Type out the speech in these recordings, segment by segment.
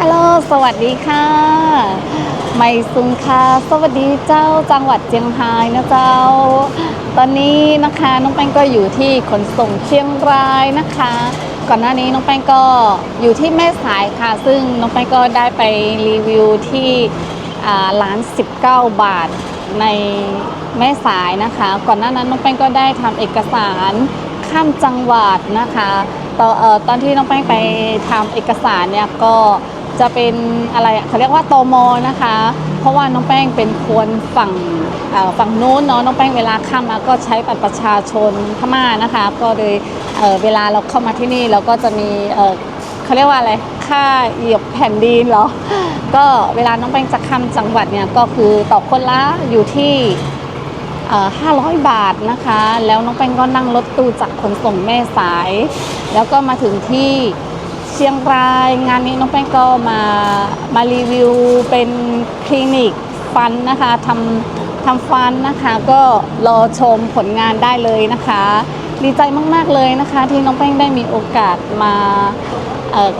ฮัลโหล สวัสดีค่ะ ไม่ซุงค่ะ สวัสดีเจ้าจังหวัดเจียงไฮ้นะเจ้า ตอนนี้นะคะน้องแป้งก็อยู่ที่ขนส่งเชียงรายนะคะ ก่อนหน้านี้น้องแป้งก็อยู่ที่แม่สายค่ะ ซึ่งน้องแป้งก็ได้ไปรีวิวที่ร้าน 19 บาทในแม่สายนะคะ ก่อนหน้านั้นน้องแป้งก็ได้ทำเอกสารข้ามจังหวัดนะคะตอนเอ่อตอนที่น้องแป้งไปทำเอกสารเนี่ยก็ จะเป็นอะไรเขาเรียกว่าโตโมนะคะ เพราะว่าน้องแป้งเป็นคนฝั่งฝั่งนู้นเนาะน้องแป้งเวลาข้ามมาก็ใช้บัตรประชาชนพม่านะคะ ก็เลยเเวลาเราเข้ามาที่นี่เราก็จะมีเขาเรียกว่าอะไรค่าเหยียบแผ่นดินเหรอก็เวลาน้องแป้งจะข้ามจังหวัดเนี่ยก็คือต่อคนละอยู่ที่500 บาทนะคะ แล้วน้องแป้งก็นั่งรถตู้จากขนส่งแม่สาย แล้วก็มาถึงที่ เชียงรายงานนี้น้องแป้งก็มามารีวิวเป็นคลินิกฟันนะคะทำทำฟันนะคะก็รอชมผลงานได้เลยนะคะ ดีใจมาก ๆ เลยนะคะ ที่น้องแป้งได้มีโอกาสมา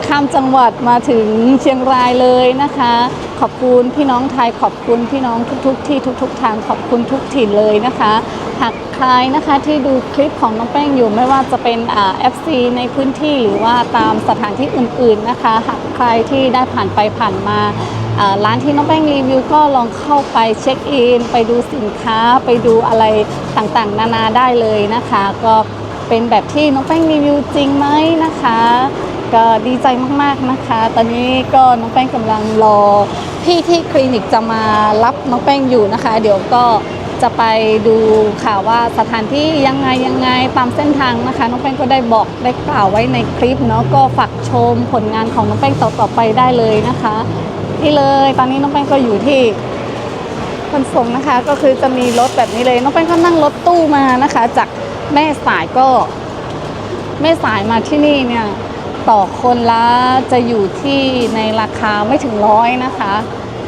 ข้ามจังหวัดมาถึงเชียงรายเลยนะคะ ขอบคุณพี่น้องไทยขอบคุณพี่น้องทุก ๆ ที่ทุก ๆ ทางขอบคุณทุกถิ่นเลยนะคะหากใครนะคะที่ดูคลิปของน้องแป้งอยู่ไม่ว่าจะเป็นเอ่า FC ในพื้นที่หรือว่าตามสถานที่อื่น ๆนะคะ หากใครที่ได้ผ่านไปผ่านมาร้านที่น้องแป้งรีวิวก็ลองเข้าไปเช็คอินไปดูสินค้าไปดูอะไรต่างๆ นานาได้เลยนะคะ ก็เป็นแบบที่น้องแป้งรีวิวจริงไหมนะคะ ก็ดีใจมากๆนะคะ ตอนนี้ก็น้องแป้งกำลังรอพี่ที่คลินิกจะมารับน้องแป้งอยู่นะคะ เดี๋ยวก็จะไปดูค่ะว่าสถานที่ยังไงยังไงตามเส้นทางนะคะ น้องแป้งก็ได้บอกได้กล่าวไว้ในคลิปเนาะก็ฝากชมผลงานของน้องแป้งต่อๆไปได้เลยนะคะนี่เลยตอนนี้น้องแป้งก็อยู่ที่ขนส่งนะคะ ก็คือจะมีรถแบบนี้เลยน้องแป้งก็นั่งรถตู้มานะคะ จากแม่สายก็แม่สายมาที่นี่เนี่ย ต่อคนละจะอยู่ที่ในราคาไม่ถึงร้อยนะคะ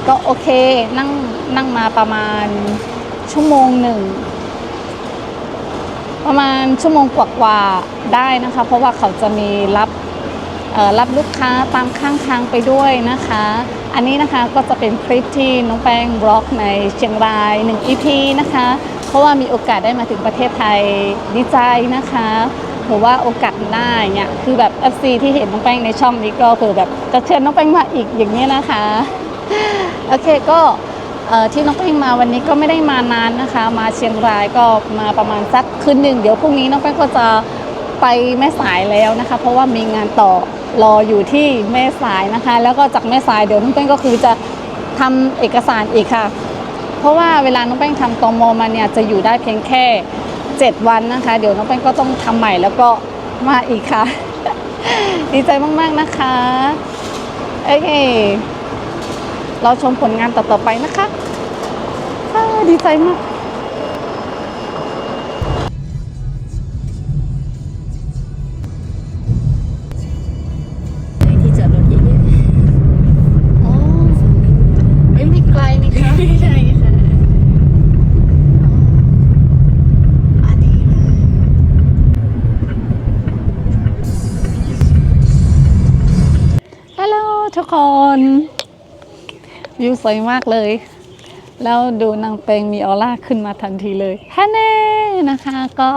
ก็โอเคนั่งนั่งมาประมาณชั่วโมงหนึ่งประมาณชั่วโมงกว่าๆได้นะคะ เพราะว่าเขาจะมีรับรับลูกค้าตามข้างทางไปด้วยนะคะ อันนี้นะคะก็จะเป็นคลิปที่น้องแป้งบล็อกในเชียงราย1 EP นะคะ เพราะว่ามีโอกาสได้มาถึงประเทศไทยดีใจนะคะ หรือว่าโอกาสหน้าเนี่ยคือแบบ FC ที่เห็นน้องแป้งในช่องนี้ก็คือแบบจะเชิญน้องแป้งมาอีกอย่างนี้นะคะโอเคก็ที่น้องแป้งมาวันนี้ก็ไม่ได้มานานนะคะ มาเชียงรายก็มาประมาณสักคืนหนึ่งเดี๋ยวพรุ่งนี้น้องแป้งก็จะไปแม่สายแล้วนะคะ เพราะว่ามีงานต่อรออยู่ที่แม่สายนะคะ แล้วก็จากแม่สายเดี๋ยวน้องแป้งก็คือจะทำเอกสารอีกค่ะ เพราะว่าเวลาน้องแป้งทำตอมมาเนี่ยจะอยู่ได้เพียงแค่ 7 วันนะคะ เดี๋ยวน้องแป้งก็ต้องทำใหม่แล้วก็มาอีกค่ะ ดีใจมากๆนะคะโอเคเราชมผลงานต่อๆไปนะคะดีใจมาก ทุกคนวิวสวยมากเลย แล้วดูนางเปงมีออร่าขึ้นมาทันทีเลยฮันเน่นะคะก็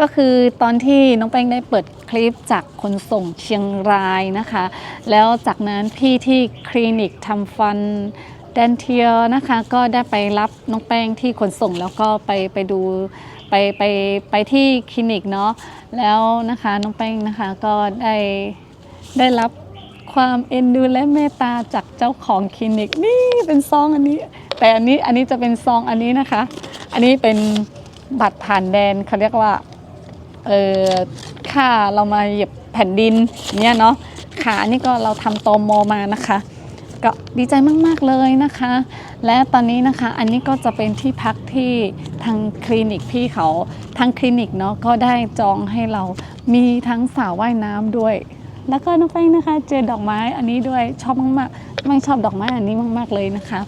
ก็คือตอนที่น้องแป้งได้เปิดคลิปจากคนส่งเชียงรายนะคะ แล้วจากนั้นพี่ที่คลินิกทำฟันแดนเทียนะคะ ก็ได้ไปรับน้องแป้งที่ขนส่งแล้วก็ไปไปดูไปไปไปที่คลินิกเนาะแล้วนะคะน้องแป้งนะคะก็ได้ได้รับ ความเอ็นดูและเมตตาจากเจ้าของคลินิก นี่เป็นซองอันนี้ แต่อันนี้อันนี้จะเป็นซองอันนี้นะคะ อันนี้เป็นบัตรผ่านแดนเขาเรียกว่าเออค่าเรามาเหยียบแผ่นดินเนี่ยเนาะค่ะอันนี้ก็เราทำตอมอมานะคะก็ดีใจมาก ๆ เลยนะคะ และตอนนี้นะคะอันนี้ก็จะเป็นที่พักที่ทางคลินิกพี่เขาทางคลินิกเนาะก็ได้จองให้เรามีทั้งสระว่ายน้ำด้วย แล้วก็น้องแป้งนะคะเจอดอกไม้อันนี้ด้วยชอบมากๆไม่ชอบดอกไม้อันนี้มาก ๆเลยนะคะ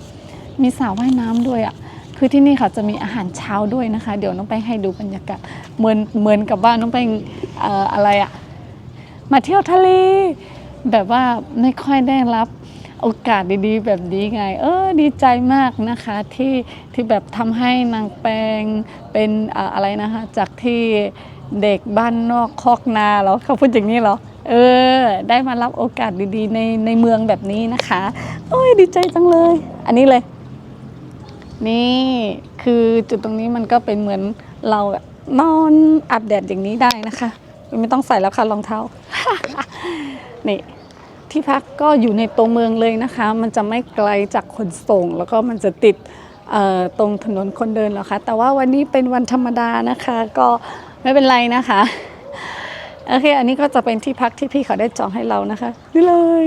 มีสระว่ายน้ำด้วยอะ่ะคือที่นี่เขาจะมีอาหารเช้าด้วยนะคะ เดี๋ยวน้องแป้งให้ดูบรรยากาศเหมือนเหมือนกับว่าน้องแป้งอออะไรอะ่ะมาเที่ยวทะเลแบบว่าไม่ค่อยได้รับโอกาสดีๆ แบบนี้ไง เออดีใจมากนะคะที่ที่แบบทำให้นางแปงเป็นอ่าอะไรนะคะ จากที่เด็กบ้านนอกคอกนาเหรอเขาพูดอย่างนี้เหรอ เออ ได้มารับโอกาสดีๆ ในในเมืองแบบนี้นะคะ โอ้ยดีใจจังเลย อันนี้เลย นี่คือจุดตรงนี้มันก็เป็นเหมือนเรานอนอาบแดดอย่างนี้ได้นะคะ ไม่ต้องใส่แล้วค่ะรองเท้า นี่ที่พักก็อยู่ในตัวเมืองเลยนะคะ มันจะไม่ไกลจากขนส่ง แล้วก็มันจะติดตรงถนนคนเดินหรอกคะแต่ว่าวันนี้เป็นวันธรรมดานะคะ ก็ไม่เป็นไรนะคะ โอเค อันนี้ก็จะเป็นที่พักที่พี่เขาได้จองให้เรานะคะ นี่เลย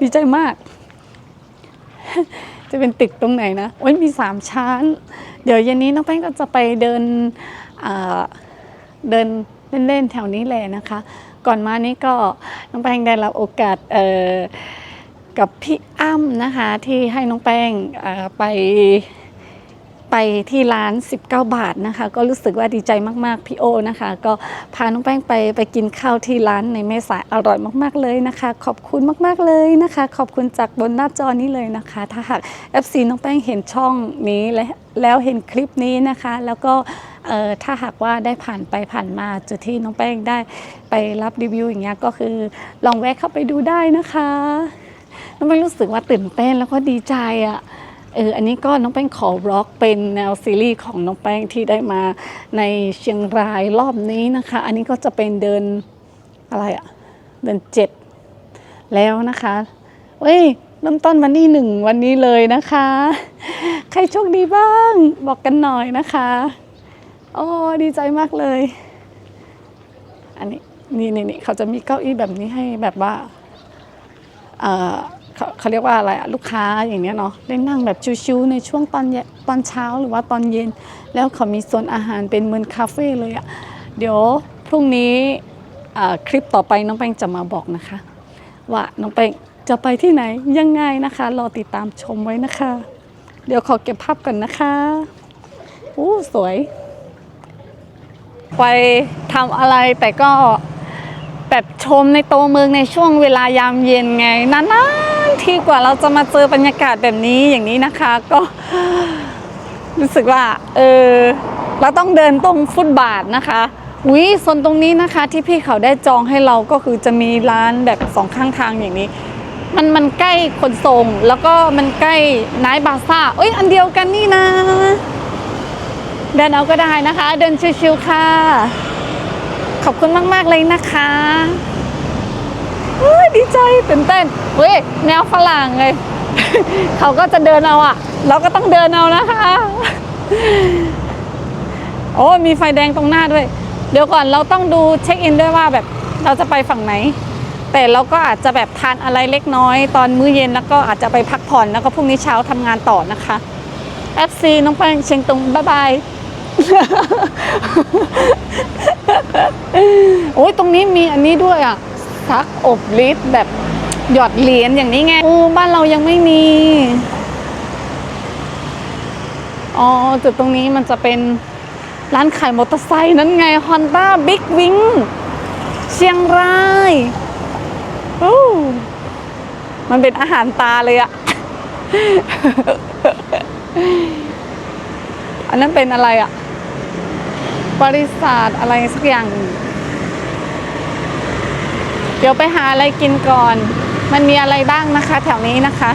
ดีใจมาก จะเป็นตึกตรงไหนนะโอ้ยมีสามชั้น เดี๋ยวเย็นนี้น้องแป้งก็จะไปเดินเดินเล่นๆแถวนี้แหละนะคะ ก่อนมานี้ก็น้องแป้งได้รับโอกาสกับพี่อ้ำนะคะ ที่ให้น้องแป้งไป ไปที่ร้าน 19 บาทนะคะ ก็รู้สึกว่าดีใจมากๆพี่โอนะคะ ก็พาน้องแป้งไปไปกินข้าวที่ร้านในแม่สายอร่อยมากๆเลยนะคะ ขอบคุณมากๆเลยนะคะ ขอบคุณจากบนหน้าจอนี้เลยนะคะ ถ้าหาก FC น้องแป้งเห็นช่องนี้และแล้วเห็นคลิปนี้นะคะ แล้วก็เอ่อถ้าหากว่าได้ผ่านไปผ่านมาจุดที่น้องแป้งได้ไปรับรีวิวอย่างเงี้ยก็คือลองแวะเข้าไปดูได้นะคะน้องแป้งรู้สึกว่าตื่นเต้นแล้วก็ดีใจอะ่ะ เอออันนี้ก็น้องแป้งขอบล็อกเป็นแนวซีรีส์ของน้องแป้งที่ได้มาในเชียงรายรอบนี้นะคะ อันนี้ก็จะเป็นเดินอะไรอะเดินเจ็ดแล้วนะคะเว้ยเริ่มต้นวันที่หนึ่งวันนี้เลยนะคะ ใครโชคดีบ้างบอกกันหน่อยนะคะโอ้ดีใจมากเลย อันนี้นี่นี่นี่เขาจะมีเก้าอี้แบบนี้ให้แบบว่าเอ่อ เขาเขาเรียกว่าอะไรอะลูกค้าอย่างเนี้ยเนาะได้นั่งแบบชิวๆในช่วงตอนเย็นตอนเช้าหรือว่าตอนเย็น แล้วเขามีโซนอาหารเป็นเหมือนคาเฟ่เลยอะเดี๋ยวพรุ่งนี้คลิปต่อไปน้องแป้งจะมาบอกนะคะ ว่าน้องแป้งจะไปที่ไหนยังไงนะคะรอติดตามชมไว้นะคะ เดี๋ยวขอเก็บภาพก่อนนะคะอู้สวย ไปทำอะไรแต่ก็แบบชมในตัวเมืองในช่วงเวลายามเย็นไงนานๆ ที่กว่าเราจะมาเจอบรรยากาศแบบนี้อย่างนี้นะคะ ก็รู้สึกว่า เออเราต้องเดินตรงฟุตบาทนะคะอุ้ยโซนตรงนี้นะคะ ที่พี่เขาได้จองให้เราก็คือจะมีร้านแบบสองข้างทางอย่างนี้ มันมันใกล้ขนส่ง แล้วก็มันใกล้นายบาซ่าเอ้ยอันเดียวกันนี่นะ เดินเอาก็ได้นะคะ เดินชิวๆค่ะ ขอบคุณมาก ๆ เลยนะคะ เฮ้ยดีใจตื่นเต้นเว้ยแนวฝรั่งเลย เขาก็จะเดินเอาอะเราก็ต้องเดินเอานะคะ โอ้มีไฟแดงตรงหน้าด้วย เดี๋ยวก่อนเราต้องดูเช็คอินด้วยว่าแบบเราจะไปฝั่งไหน แต่เราก็อาจจะแบบทานอะไรเล็กน้อย ตอนมื้อเย็นแล้วก็อาจจะไปพักผ่อนแล้วก็พรุ่งนี้เช้าทำงานต่อนะคะ FC น้องแป้งเชียงตุงบ๊ายบายโอ้ยตรงนี้มีอันนี้ด้วยอะ ซักอบลิตแบบหยอดเหรียญอย่างนี้ไงโอ้บ้านเรายังไม่มี อ๋อ จุดตรงนี้มันจะเป็นร้านขายมอเตอร์ไซค์นั่นไง Honda Big Wing เชียงรายโอ้มันเป็นอาหารตาเลยอะอันนั้นเป็นอะไรอะบริษัทอะไรสักอย่าง เดี๋ยวไปหาอะไรกินก่อน มันมีอะไรบ้างนะคะ แถวนี้นะคะ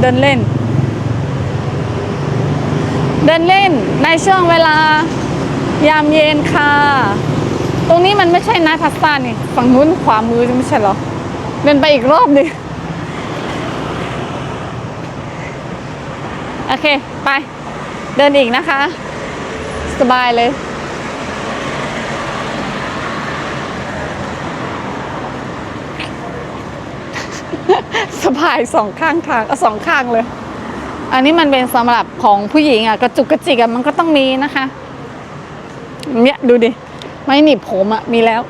เดินเล่น เดินเล่นในช่วงเวลายามเย็นค่ะ ตรงนี้มันไม่ใช่นาทัสตานี่ ฝั่งนู้นขวามือจะไม่ใช่หรอ เดินไปอีกรอบหนึงโอเค ไป เดินอีกนะคะ สบายเลย สบายสองข้างทางเอาสองข้างเลย อันนี้มันเป็นสำหรับของผู้หญิงอะกระจุกกระจิกอะมันก็ต้องมีนะคะเนี่ยดูดิไม่หนีบผมอะมีแล้ว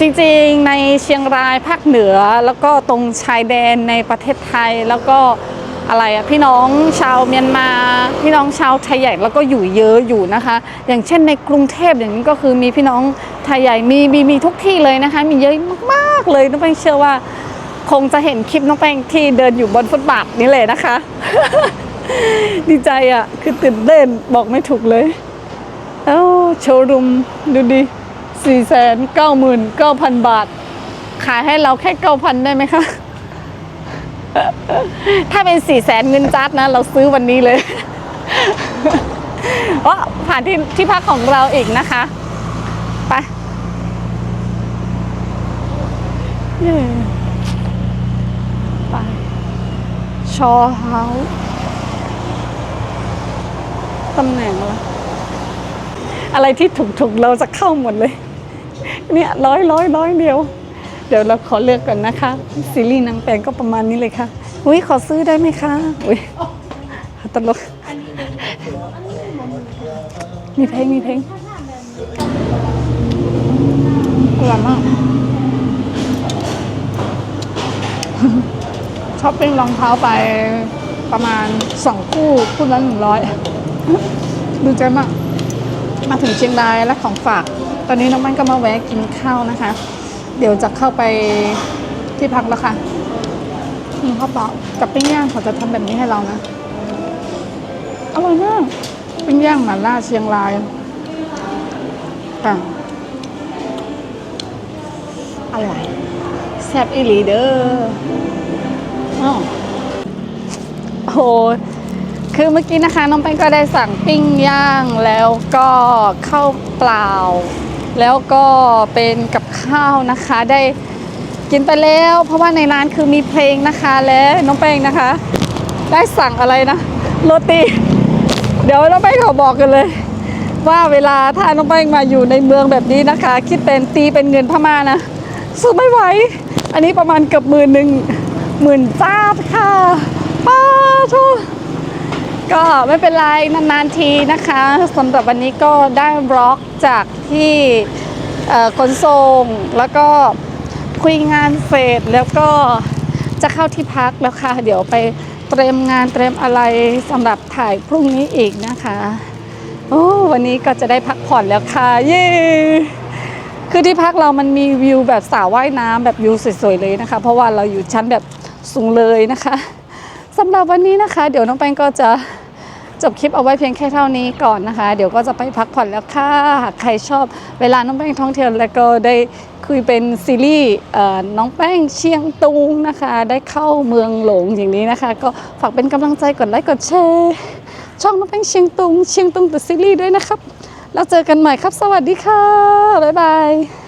จริงๆในเชียงรายภาคเหนือแล้วก็ตรงชายแดนในประเทศไทยแล้วก็ อะไรอะพี่น้องชาวเมียนมา พี่น้องชาวไทยใหญ่แล้วก็อยู่เยอะอยู่นะคะ อย่างเช่นในกรุงเทพอย่างนี้ก็คือมีพี่น้องไทยใหญ่มีมีมีทุกที่เลยนะคะ มีเยอะมากๆเลยน้องแป้งเชื่อว่า คงจะเห็นคลิปน้องแป้งที่เดินอยู่บนฟุตบาทนี่เลยนะคะ ดีใจอะ่ะคือตื่นเต้นบอกไม่ถูกเลยเอ้าโชว์รูมดูดิสี่แสนเก้าหมื่นเก้าพันบาท ขายให้เราแค่เก้าพันได้ไหมคะ ถ้าเป็นสี่แสนเงินจัดนะ เราซื้อวันนี้เลยเพราผ่านที่ที่พักของเราอีกนะคะไปเย้ไปชอเฮาตำแหน่งอะไรอะไรที่ถูกๆเราจะเข้าหมดเลย เนี่ยร้อยร้อยร้อยเดียว เดี๋ยวเราขอเลือกก่อนนะคะ ซีรีส์นางแปลงก็ประมาณนี้เลยค่ะ อุ้ยขอซื้อได้ไหมคะ อุ้ยตลก มีเพลงมีเพลงอร่อยมากช้อปปิ้งรองเท้าไปประมาณสองคู่คู่ละหนึ่งร้อยดูใจมาก มาถึงเชียงรายและของฝาก ตอนนี้น้องมันก็มาแวะกินข้าวนะคะ เดี๋ยวจะเข้าไปที่พักแล้วค่ะกินข้าวเปล่ากับปิ้งย่างเขาจะทำแบบนี้ให้เรานะ อร่อยมากปิ้งย่างหม่าล่าเชียงรายค่ะอร่อยแซ่บอีหลีเด้ออโอ้โหคือเมื่อกี้นะคะ น้องแป้งก็ได้สั่งปิ้งย่างแล้วก็ข้าวเปล่า แล้วก็เป็นกับข้าวนะคะ ได้กินไปแล้ว เพราะว่าในร้านคือมีเพลงนะคะและน้องแป้งนะคะ ได้สั่งอะไรนะโรตีเดี๋ยวน้องแป้งขอบอกกันเลย ว่าเวลาถ้าน้องแป้งมาอยู่ในเมืองแบบนี้นะคะ คิดเป็นตีเป็นเงินพม่านะซื้อไม่ไหวอันนี้ประมาณเกือบหมื่นหนึ่งหมื่นจ้าค่ะป้าทุก ก็ไม่เป็นไรนานๆทีนะคะสำหรับวันนี้ก็ได้บล็อกจากที่ขนส่งแล้วก็คุยงานเสร็จแล้วก็จะเข้าที่พักแล้วค่ะ เดี๋ยวไปเตรียมงานเตรียมอะไรสำหรับถ่ายพรุ่งนี้อีกนะคะโอ้วันนี้ก็จะได้พักผ่อนแล้วค่ะเย้คือที่พักเรามันมีวิวแบบสระว่ายน้ำแบบวิวสวยๆเลยนะคะ เพราะว่าเราอยู่ชั้นแบบสูงเลยนะคะ สำหรับวันนี้นะคะ เดี๋ยวน้องแป้งก็จะจบคลิปเอาไว้เพียงแค่เท่านี้ก่อนนะคะ เดี๋ยวก็จะไปพักผ่อนแล้วค่ะหากใครชอบเวลาน้องแป้งท่องเที่ยวแล้วก็ได้คุยเป็นซีรีส์น้องแป้งเชียงตุงนะคะ ได้เข้าเมืองหลงอย่างนี้นะคะ ก็ฝากเป็นกำลังใจกดไลค์กดแชร์ช่องน้องแป้งเชียงตุงเชียงตุงตัวซีรีส์ด้วยนะครับแล้วเจอกันใหม่ครับ สวัสดีค่ะบ๊ายบาย